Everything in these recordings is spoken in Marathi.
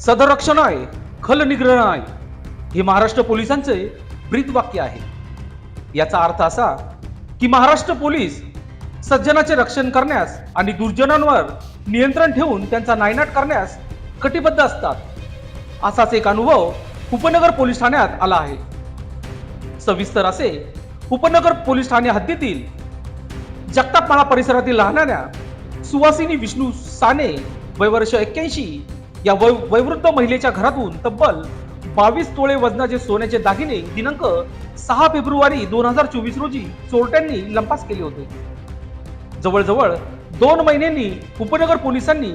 सदरक्षण आहे खल निग्रह आहे. हे महाराष्ट्र पोलिसांचे ब्रीद वाक्य आहे. याचा अर्थ असा की महाराष्ट्र पोलीस सज्जनाचे रक्षण करण्यास आणि दुर्जनांवर नियंत्रण ठेवून त्यांचा नायनाट करण्यास कटिबद्ध असतात. असाच एक अनुभव उपनगर पोलीस ठाण्यात आला आहे. सविस्तर असे उपनगर पोलीस ठाणे हद्दीतील जगतापमाळा परिसरातील राहणाऱ्या सुवासिनी विष्णू साने वय वर्ष एक्क्याऐंशी या वै वैवृद्ध महिलेच्या घरातून तब्बल बावीस तोळे वजनाचे सोन्याचे दागिने दिनांक सहा फेब्रुवारी दोन हजार चोवीस रोजी चोरट्यांनी लंपास केले होते. जवळजवळ दोन महिन्यांनी उपनगर पोलिसांनी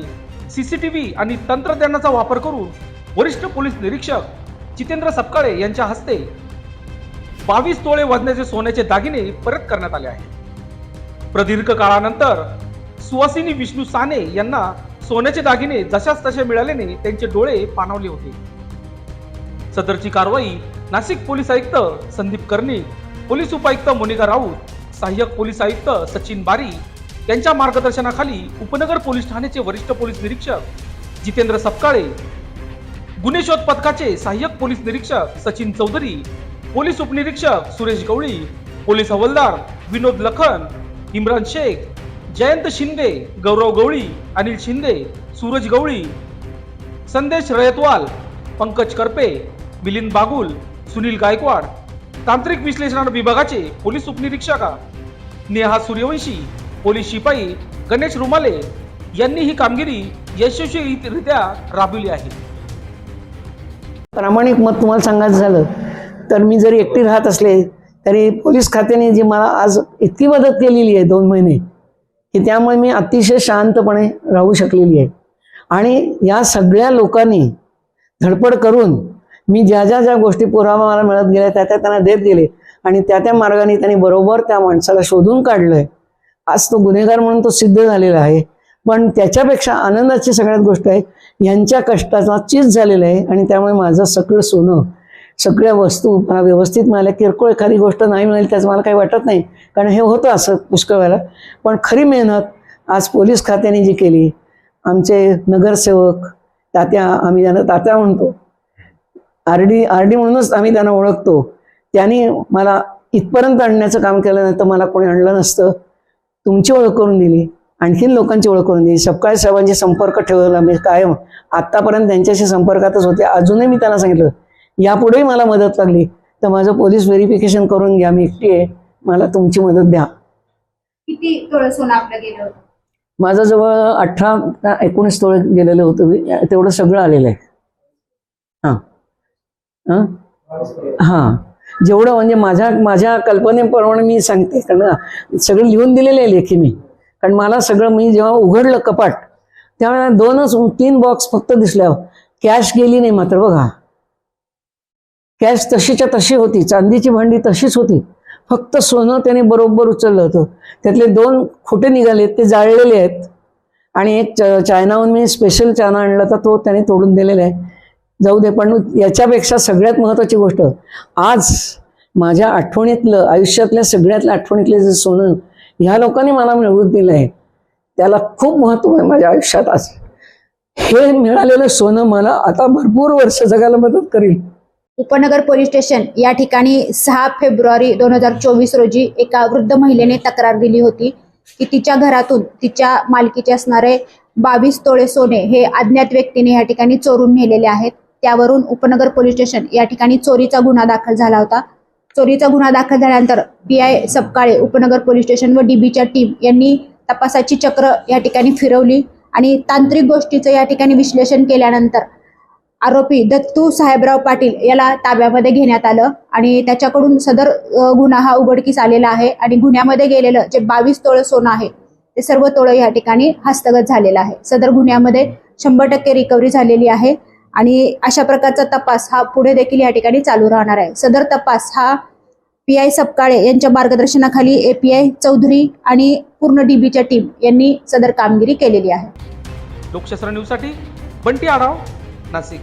सीसीटीव्ही आणि तंत्रज्ञानाचा वापर करून वरिष्ठ पोलीस निरीक्षक जितेंद्र सपकाळे यांच्या हस्ते बावीस तोळे वजनाचे सोन्याचे दागिने परत करण्यात आले आहेत. प्रदीर्घ काळानंतर सुवासिनी विष्णू साने यांना सोन्याचे दागिने जशाच तसे मिळाल्याने त्यांचे डोळे पाणावले होते. सदरची कारवाई नाशिक पोलीस आयुक्त संदीप कर्णिक पोलीस उपायुक्त मोनिका राऊत सहाय्यक पोलीस आयुक्त सचिन बारी यांच्या मार्गदर्शनाखाली उपनगर पोलीस ठाण्याचे वरिष्ठ पोलीस निरीक्षक जितेंद्र सपकाळे गुन्हे शोध पथकाचे सहाय्यक पोलीस निरीक्षक सचिन चौधरी पोलीस उपनिरीक्षक सुरेश गवळी पोलीस हवालदार विनोद लखन इम्रान शेख जयंत शिंदे गौरव गवळी अनिल शिंदे सूरज गवळी संदेश रयतवाल पंकज करपे मिलिंद बागुल सुनील गायकवाड तांत्रिक विश्लेषण विभागाचे पोलीस उपनिरीक्षका नेहा सूर्यवंशी पोलीस शिपाई गणेश रुमाले यांनी ही कामगिरी यशस्वीरित्या राबविली आहे. प्रामाणिक मत तुम्हाला सांगायचं झालं तर मी जरी एकटी राहत असले तरी पोलीस खात्याने जी मला आज इतकी मदत केलेली आहे दोन महिने की त्यामुळे मी अतिशय शांतपणे राहू शकलेली आहे. आणि या सगळ्या लोकांनी धडपड करून मी ज्या ज्या ज्या गोष्टी पुरावा मला मिळत गेल्या त्या त्या त्यांना देत गेले आणि त्या त्या मार्गाने त्यांनी बरोबर त्या माणसाला शोधून काढलंय. आज तो गुन्हेगार म्हणून तो सिद्ध झालेला आहे. पण त्याच्यापेक्षा आनंदाची सगळ्यात गोष्ट आहे यांच्या कष्टाचा चीज झालेला आहे आणि त्यामुळे माझं सगळं सोनं सगळ्या वस्तू मला व्यवस्थित मिळाल्या किरकोळ एखादी गोष्ट नाही मिळाली त्याचं मला काही वाटत नाही. कारण हे होतं असं पुष्कळ वेळेला पण खरी मेहनत आज पोलीस खात्याने जी केली आमचे नगरसेवक तात्या आम्ही त्यांना तात्या म्हणतो आर डी आर डी म्हणूनच आम्ही त्यांना ओळखतो. त्यांनी मला इथपर्यंत आणण्याचं काम केलं नाही तर मला कोणी आणलं नसतं. तुमची ओळख करून दिली आणखीन लोकांची ओळख करून दिली. सपकाळ साहेबांशी संपर्क ठेवला मी कायम आत्तापर्यंत त्यांच्याशी संपर्कातच होते. अजूनही मी त्यांना सांगितलं यापुढेही मला मदत लागली. तर माझं पोलीस व्हेरिफिकेशन करून घ्या मी एकटी आहे. मला तुमची मदत द्या. किती तोळ सोनं आपलं गेलं होतं? माझं जवळ अठरा का एकोणीस तोळे गेलेलं होतं. तेवढं सगळं आलेलं आहे. हां. हां? हां. जेवढं म्हणजे माझ्या माझ्या कल्पनेप्रमाणे मी सांगते. कारण सगळं लिहून दिलेलं आहे लेखी मी. कारण मला सगळं मी जेव्हा उघडलं कपाट त्यावेळेला दोनच तीन बॉक्स फक्त दिसल्या कॅश गेली नाही मात्र बघा. कॅश तशीच्या तशी होती. चांदीची भांडी तशीच होती. फक्त सोनं त्याने बरोबर उचललं होतं. त्यातले दोन खोटे निघाले ते जाळलेले आहेत. आणि एक च चायनाहून मी स्पेशल चायना आणला तर तो त्याने तोडून दिलेला आहे. जाऊ दे पण याच्यापेक्षा सगळ्यात महत्त्वाची गोष्ट आज माझ्या आठवणीतलं आयुष्यातल्या सगळ्यातल्या आठवणीतलं जे सोनं ह्या लोकांनी मला मिळवून दिलं आहे त्याला खूप महत्त्व आहे माझ्या आयुष्यात आज. हे मिळालेलं सोनं मला आता भरपूर वर्ष जगायला मदत करेल. उपनगर पोलीस स्टेशन या ठिकाणी सहा फेब्रुवारी दोन हजार चोवीस रोजी एका वृद्ध महिलेने तक्रार दिली होती की तिच्या घरातून तिच्या मालकीचे असणारे बावीस तोळे सोने हे अज्ञात व्यक्तीने या ठिकाणी चोरून नेलेले आहेत. त्यावरून उपनगर पोलीस स्टेशन या ठिकाणी चोरीचा गुन्हा दाखल झाला होता. चोरीचा गुन्हा दाखल झाल्यानंतर पी आय सपकाळे उपनगर पोलीस स्टेशन व डीबीच्या टीम यांनी तपासाची चक्र या ठिकाणी फिरवली आणि तांत्रिक गोष्टीचं या ठिकाणी विश्लेषण केल्यानंतर आरोपी दत्तू साहेबराव पाटील याला ताब्यामध्ये घेण्यात आलं आणि त्याच्याकडून सदर गुन्हा हा उघडकीस आलेला आहे आणि गुन्ह्यामध्ये गेलेलं जे बावीस तोळं सोनं आहे ते सर्व तोळं या ठिकाणी हस्तगत झालेलं आहे. सदर गुन्ह्यामध्ये शंभर टक्के रिकव्हरी झालेली आहे आणि अशा प्रकारचा तपास हा पुढे देखील या ठिकाणी चालू राहणार आहे. सदर तपास हा पी आय सपकाळे यांच्या मार्गदर्शनाखाली ए पी आय चौधरी आणि पूर्ण डीबीच्या टीम यांनी सदर कामगिरी केलेली आहे. लोकशास्त्र न्यूजसाठी बंटी आढाव नाशिक.